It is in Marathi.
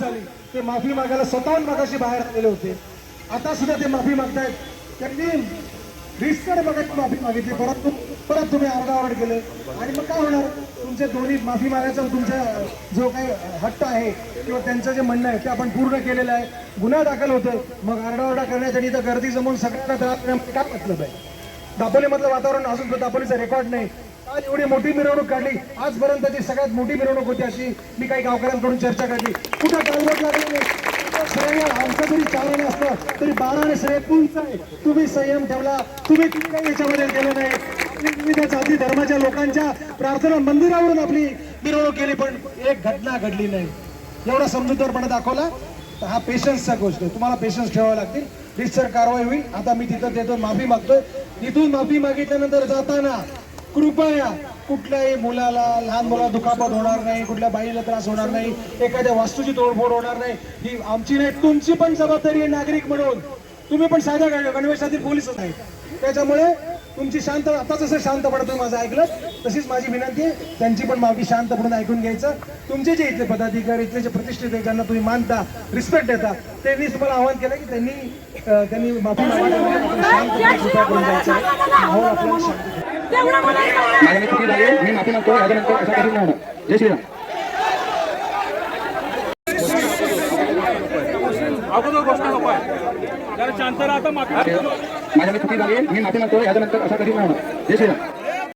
झाली ते माफी मागायला स्वतःहून मागाशी बाहेर आलेले होते. आता सुद्धा ते माफी मागतायत. त्यांनी रिस्कर बघत माफी मागितली. परत परत तुम्ही अर्धावर केले. आणि मग काय होणार? तुमचे दोन्ही माफी मागायचा तुमचा जो काही हट्ट आहे किंवा त्यांचं जे म्हणणं आहे ते आपण पूर्ण केलेलं आहे. गुन्हा दाखल होतोय. मग आरडाओरडा करण्यासाठी तर गर्दी जमून सगळ्यांना त्रास देण्यामध्ये म्हणजे काय मतलब आहे? दापोलीमधलं वातावरण अजून सुद्धा दापोलीचा रेकॉर्ड नाही. आज एवढी मोठी मिरवणूक काढली. आजपर्यंतची सगळ्यात मोठी मिरवणूक होती अशी मी काही गावकऱ्यांकडून चर्चा काढली. कुठं कालवट लागली नाही? श्रेय आमचं जरी चार असलं तरी बाराने श्रेय तुमचं आहे. तुम्ही संयम ठेवला. तुम्ही काही याच्यामध्ये केलं नाही. विविध जाती धर्माच्या लोकांच्या प्रार्थना मंदिरावरून आपली मिरवणूक केली पण एक घटना घडली नाही. एवढा समजूतदारपणा दाखवला. तर हा पेशन्सचा गोष्ट आहे. तुम्हाला पेशन्स ठेवावे लागतील. रितसर कारवाई होईल. आता मी तिथं देतो माफी मागतोय. इथून माफी मागितल्यानंतर जाताना कृपया कुठल्याही मुलाला लहान मुलाला दुखापत होणार नाही कुठल्या बाईला त्रास होणार नाही एखाद्या वास्तूची तोडफोड होणार नाही. ही आमची नाही तुमची पण जबाबदारी आहे नागरिक म्हणून. तुम्ही पण साध्या गणवेशातील पोलीसच आहेत. त्याच्यामुळे तुमची शांत आता जसं शांतपणे तुम्ही माझं ऐकलं तशीच माझी विनंती आहे. त्यांची पण माफी शांतपणे ऐकून घ्यायचं. तुमचे जे इथले पदाधिकारी इथले जे प्रतिष्ठित आहे ज्यांना तुम्ही मानता रिस्पेक्ट देता त्यांनी तुम्हाला आवाहन केलं की त्यांनी त्यांनी माफी शांतपणे जायचं. हो, ठेवा. माझ्याने चुकी झाली मी माफी मागतो याच्यानंतर असं कधी नाही होणार. जय श्रीराम. माफी माझ्याने चुकी झाली मी माफी मागतो याच्यानंतर असं कधी नाही होणार. जय श्रीराम.